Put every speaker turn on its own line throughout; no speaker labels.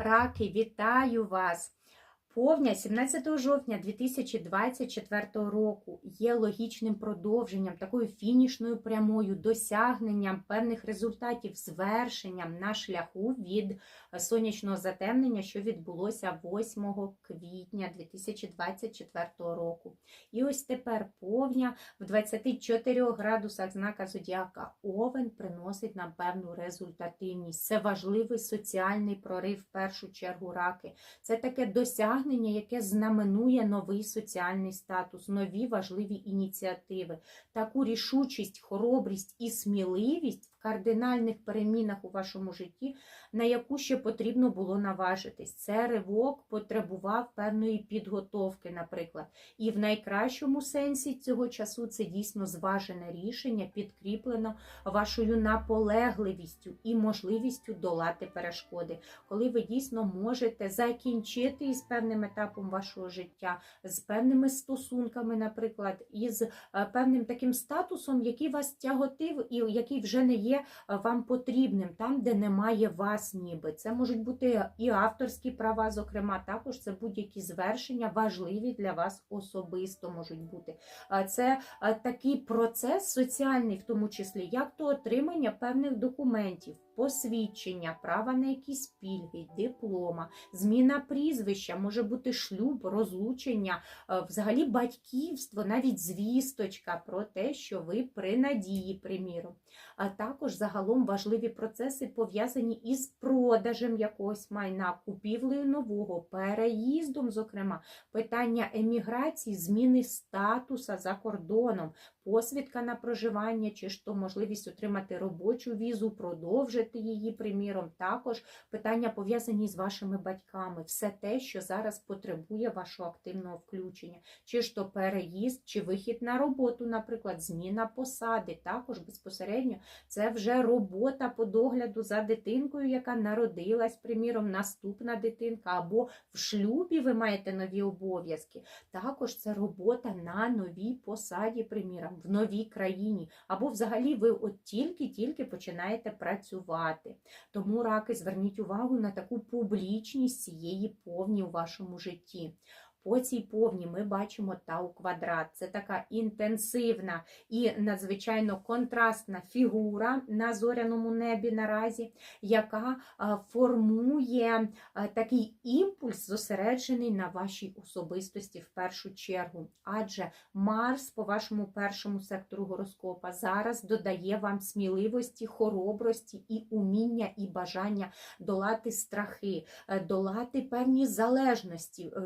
Раки, вітаю вас! Повня 17 жовтня 2024 року є логічним продовженням, такою фінішною прямою, досягненням певних результатів, звершенням на шляху від сонячного затемнення, що відбулося 8 квітня 2024 року. І ось тепер повня в 24 градусах знака Зодіака Овен приносить нам певну результативність. Це важливий соціальний прорив в першу чергу раки. Це таке досягнення, яке знаменує новий соціальний статус, нові важливі ініціативи, таку рішучість, хоробрість і сміливість в кардинальних перемінах у вашому житті, на яку ще потрібно було наважитись. Це ривок потребував певної підготовки, наприклад. І в найкращому сенсі цього часу це дійсно зважене рішення, підкріплено вашою наполегливістю і можливістю долати перешкоди, коли ви дійсно можете закінчити із певним етапом вашого життя, з певними стосунками, наприклад, із е, певним таким статусом, який вас тяготив і який вже не є е, вам потрібним, там, де немає вас, ніби. Це можуть бути і авторські права, зокрема, також це будь-які звершення, важливі для вас особисто можуть бути. Е, Це е, такий процес соціальний, в тому числі, як то отримання певних документів, посвідчення, права на якісь пільги, диплома, зміна прізвища, може бути шлюб, розлучення, е, взагалі батьківство, навіть звісточка про те, що ви при надії, приміром. А також загалом важливі процеси пов'язані із продажем якогось майна, купівлею нового, переїздом, зокрема, питання еміграції, зміни статуса за кордоном, посвідка на проживання, чи ж то можливість отримати робочу візу, продовжити її, приміром. Також питання пов'язані з вашими батьками, все те, що зараз потребує вашого активного включення, чи ж то переїзд, чи вихід на роботу, наприклад, зміна посади, також безпосередньо це вже робота по догляду за дитинкою, яка народилась, приміром, наступна дитинка, або в шлюбі ви маєте нові обов'язки. Також це робота на новій посаді, приміром, в новій країні, або взагалі ви от тільки-тільки починаєте працювати. Тому раки, зверніть увагу на таку публічність цієї повні у вашому житті. По цій повні ми бачимо тау квадрат. Це така інтенсивна і надзвичайно контрастна фігура на зоряному небі наразі, яка формує такий імпульс, зосереджений на вашій особистості в першу чергу. Адже Марс по вашому першому сектору гороскопа зараз додає вам сміливості, хоробрості і уміння і бажання долати страхи, е, долати певні залежності, е,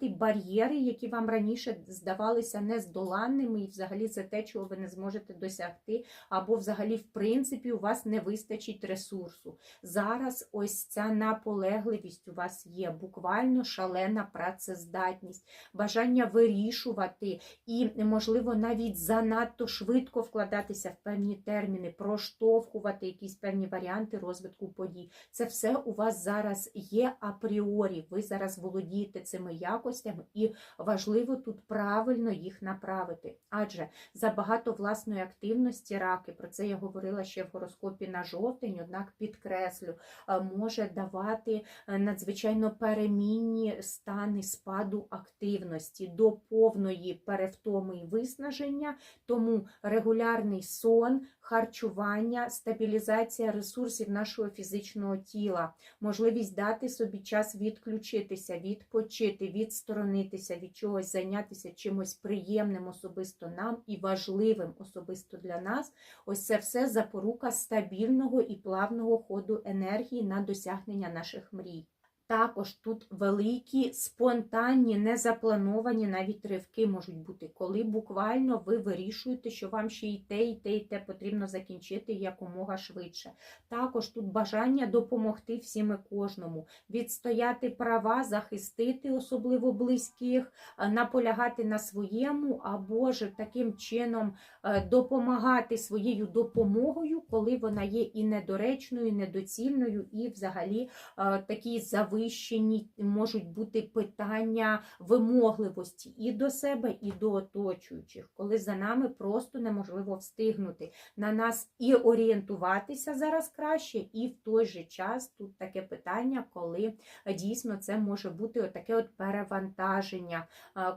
руйнувати бар'єри, які вам раніше здавалися нездоланними, і взагалі це те, чого ви не зможете досягти, або взагалі, в принципі, у вас не вистачить ресурсу. Зараз ось ця наполегливість у вас є, буквально шалена працездатність, бажання вирішувати і, можливо, навіть занадто швидко вкладатися в певні терміни, проштовхувати якісь певні варіанти розвитку подій. Це все у вас зараз є апріорі. Ви зараз володієте цими якостями, і важливо тут правильно їх направити. Адже забагато власної активності раки, про це я говорила ще в гороскопі на жовтень, однак підкреслю, е, може давати е, надзвичайно перемінні стани спаду активності до повної перевтоми і виснаження, тому регулярний сон, харчування, стабілізація ресурсів нашого фізичного тіла, можливість дати собі час відключитися, відпочити, відсторонитися, від чогось зайнятися чимось приємним особисто нам і важливим особисто для нас. Ось це все запорука стабільного і плавного ходу енергії на досягнення наших мрій. Також тут великі, спонтанні, незаплановані навіть ривки можуть бути, коли буквально ви вирішуєте, що вам ще й те, і те, і те потрібно закінчити якомога швидше. Також тут бажання допомогти всім і кожному, відстояти права, захистити особливо близьких, е, наполягати на своєму, або ж таким чином е, допомагати своєю допомогою, коли вона є і недоречною, і недоцільною, і взагалі е, такий завищений підвищені можуть бути питання вимогливості і до себе, і до оточуючих, коли за нами просто неможливо встигнути. На нас і орієнтуватися зараз краще, і в той же час тут таке питання, коли дійсно це може бути таке от перевантаження,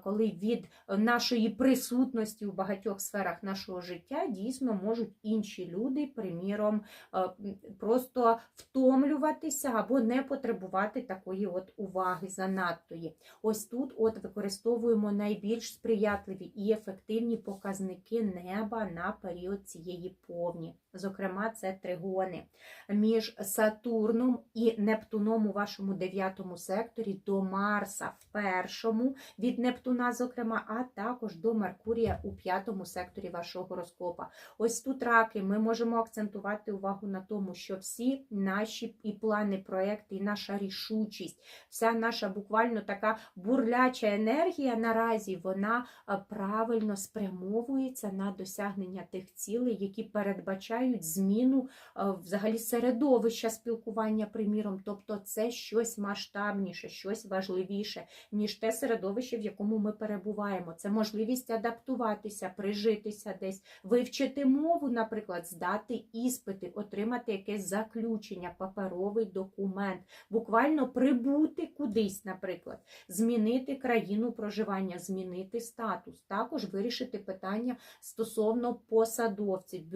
коли від нашої присутності у багатьох сферах нашого життя дійсно можуть інші люди, приміром, просто втомлюватися або не потребувати такої от уваги занадтої. Ось тут от використовуємо найбільш сприятливі і ефективні показники неба на період цієї повні. Зокрема, це тригони між Сатурном і Нептуном у вашому дев'ятому секторі до Марса в першому від Нептуна, зокрема, а також до Меркурія у п'ятому секторі вашого гороскопа. Ось тут раки ми можемо акцентувати увагу на тому, що всі наші і плани, проекти, і наша рішучість, вся наша буквально така бурляча енергія наразі вона правильно спрямовується на досягнення тих цілей, які передбачають зміну взагалі середовища спілкування, приміром. Тобто це щось масштабніше, щось важливіше, ніж те середовище, в якому ми перебуваємо. Це можливість адаптуватися, прижитися десь, вивчити мову, наприклад, здати іспити, отримати якесь заключення, паперовий документ, буквально прибути кудись, наприклад, змінити країну проживання, змінити статус, також вирішити питання стосовно посадовців,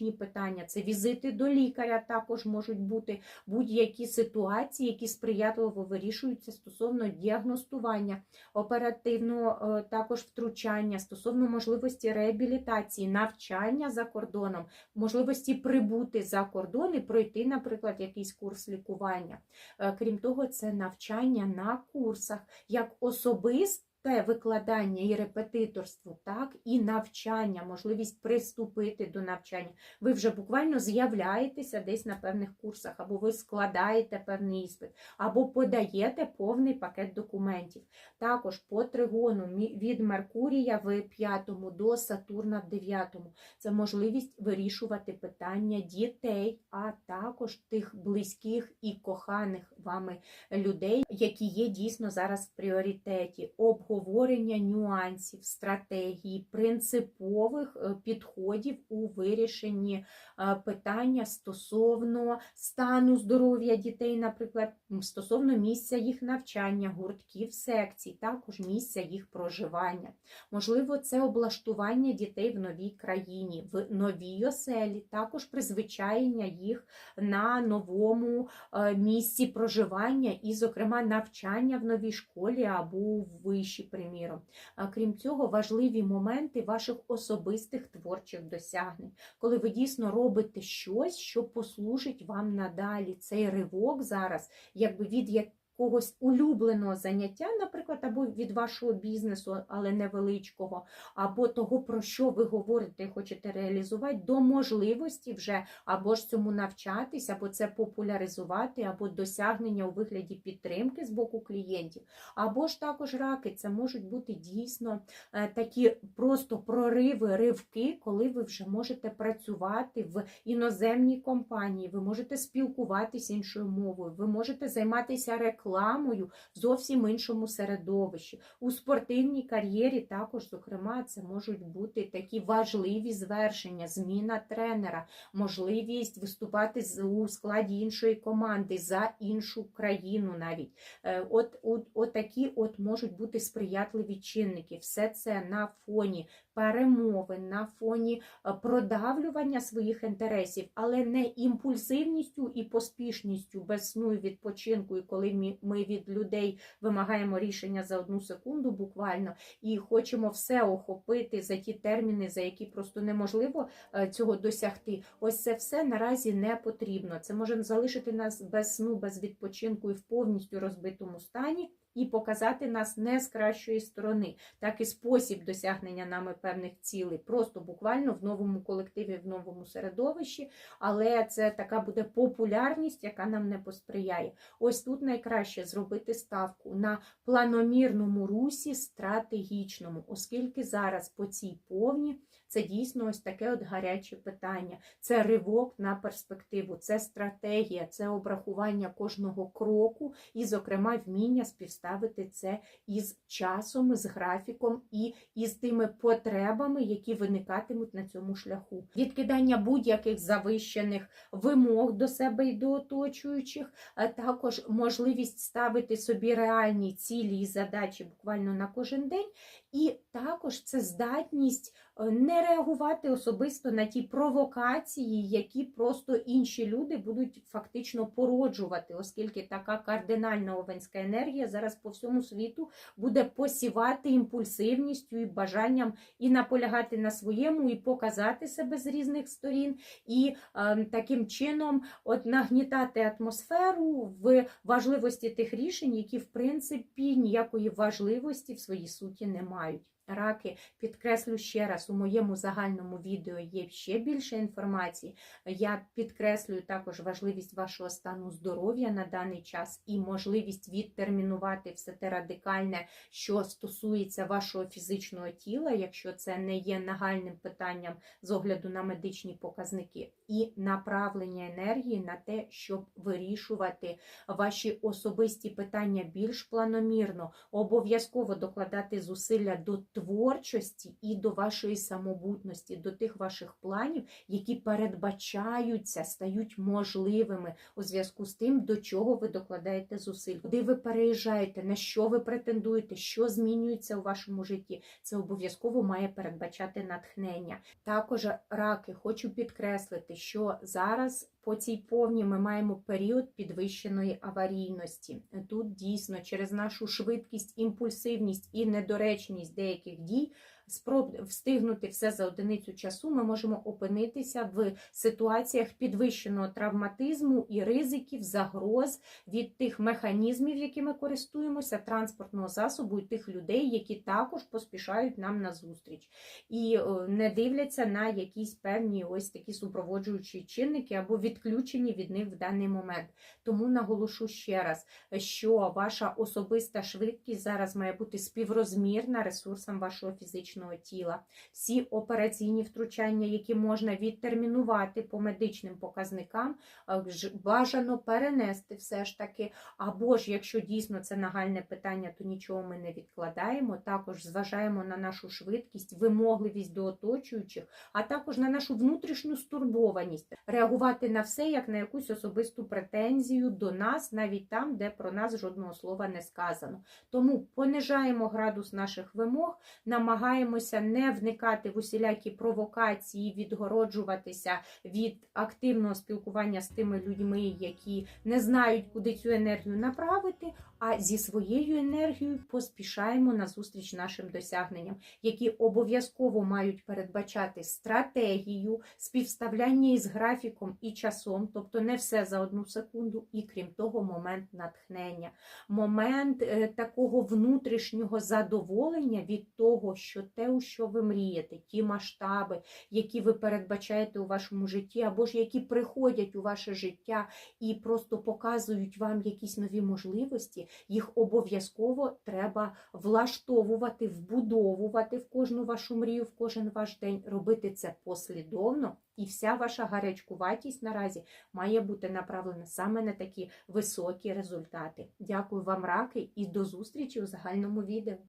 бюрократичні питання, це візити до лікаря також можуть бути. Будь-які ситуації, які сприятливо вирішуються стосовно діагностування, оперативного е, також втручання, стосовно можливості реабілітації, навчання за кордоном, можливості прибути за кордон і пройти, наприклад, якийсь курс лікування. Е, крім того, це навчання на курсах. Як особисто те викладання і репетиторство, так, і навчання, можливість приступити до навчання. Ви вже буквально з'являєтеся десь на певних курсах, або ви складаєте певний іспит, або подаєте повний пакет документів. Також по тригону від Меркурія в 5 до Сатурна в 9. Це можливість вирішувати питання дітей, а також тих близьких і коханих вами людей, які є дійсно зараз в пріоритеті обговорення нюансів, стратегії, принципових е, підходів у вирішенні е, питання стосовно стану здоров'я дітей, наприклад, стосовно місця їх навчання, гуртків, секцій, також місця їх проживання. Можливо, це облаштування дітей в новій країні, в новій оселі, також призвичаєння їх на новому е, місці проживання і, зокрема, навчання в новій школі або в вищій приміром. А Крім цього, важливі моменти ваших особистих творчих досягнень, коли ви дійсно робите щось, що послужить вам надалі. Цей ривок зараз, якби від як когось улюбленого заняття, наприклад, або від вашого бізнесу, але невеличкого, або того, про що ви говорите і хочете реалізувати, до можливості вже або ж цьому навчатись, або це популяризувати, або досягнення у вигляді підтримки з боку клієнтів, або ж також раки, це можуть бути дійсно е, такі просто прориви, ривки, коли ви вже можете працювати в іноземній компанії, ви можете спілкуватися іншою мовою, ви можете займатися рекламою рекламою зовсім іншому середовищі. У спортивній кар'єрі також, зокрема, це можуть бути такі важливі звершення, зміна тренера, можливість виступати у складі іншої команди за іншу країну навіть. Е, от, от, от такі от можуть бути сприятливі чинники. Все це на фоні перемовин, на фоні е, продавлювання своїх інтересів, але не імпульсивністю і поспішністю без сну і відпочинку, і коли ми від людей вимагаємо рішення за одну секунду, буквально, і хочемо все охопити за ті терміни, за які просто неможливо е, цього досягти. Ось це все наразі не потрібно. Це може залишити нас без сну, без відпочинку і в повністю розбитому стані і показати нас не з кращої сторони, так і спосіб досягнення нами певних цілей, просто буквально в новому колективі, в новому середовищі, але це така буде популярність, яка нам не посприяє. Ось тут найкраще зробити ставку на планомірному русі стратегічному, оскільки зараз по цій повні Це дійсно ось таке от гаряче питання. Це ривок на перспективу, це стратегія, це обрахування кожного кроку, і, зокрема, вміння співставити це із часом, з графіком і із тими потребами, які виникатимуть на цьому шляху. Відкидання будь-яких завищених вимог до себе і до оточуючих, а також можливість ставити собі реальні цілі і задачі буквально на кожен день, і також це здатність е, не реагувати особисто на ті провокації, які просто інші люди будуть фактично породжувати, оскільки така кардинальна овенська енергія зараз по всьому світу буде посівати імпульсивністю і бажанням і наполягати на своєму, і показати себе з різних сторін, і е, таким чином от нагнітати атмосферу в важливості тих рішень, які в принципі ніякої важливості в своїй суті не мають. Раки, підкреслю ще раз, у моєму загальному відео є ще більше інформації. Я підкреслюю також важливість вашого стану здоров'я на даний час і можливість відтермінувати все те радикальне, що стосується вашого фізичного тіла, якщо це не є нагальним питанням з огляду на медичні показники, і направлення енергії на те, щоб вирішувати ваші особисті питання більш планомірно, обов'язково докладати зусилля до творчості і до вашої самобутності, до тих ваших планів, які передбачаються, стають можливими у зв'язку з тим, до чого ви докладаєте зусиль, куди ви переїжджаєте, на що ви претендуєте, що змінюється у вашому житті. Це обов'язково має передбачати натхнення. Також раки, хочу підкреслити, що зараз. По цій повні ми маємо період підвищеної аварійності. Тут дійсно через нашу швидкість, імпульсивність і недоречність деяких дій спроб встигнути все за одиницю часу, ми можемо опинитися в ситуаціях підвищеного травматизму і ризиків, загроз від тих механізмів, якими користуємося, транспортного засобу і тих людей, які також поспішають нам на зустріч і е, не дивляться на якісь певні ось такі супроводжуючі чинники або відключені від них в даний момент. Тому наголошу ще раз, що ваша особиста швидкість зараз має бути співрозмірна ресурсам вашого фізичного тіла. Всі операційні втручання, які можна відтермінувати по медичним показникам, е, бажано перенести все ж таки. Або ж, якщо дійсно це нагальне питання, то нічого ми не відкладаємо. Також зважаємо на нашу швидкість, вимогливість до оточуючих, а також на нашу внутрішню стурбованість, реагувати на все як на якусь особисту претензію до нас, навіть там, де про нас жодного слова не сказано. Тому понижаємо градус наших вимог, намагаємося не вникати в усілякі провокації, відгороджуватися від активного спілкування з тими людьми, які не знають, куди цю енергію направити. А зі своєю енергією поспішаємо на зустріч нашим досягненням, які обов'язково мають передбачати стратегію, співставляння із графіком і часом, тобто не все за одну секунду, і крім того, момент натхнення, момент е, такого внутрішнього задоволення від того, що те, у що ви мрієте, ті масштаби, які ви передбачаєте у вашому житті, або ж які приходять у ваше життя і просто показують вам якісь нові можливості, їх обов'язково треба влаштовувати, вбудовувати в кожну вашу мрію, в кожен ваш день, робити це послідовно. І вся ваша гарячкуватість наразі має бути направлена саме на такі високі результати. Дякую вам, раки, і до зустрічі у загальному відео.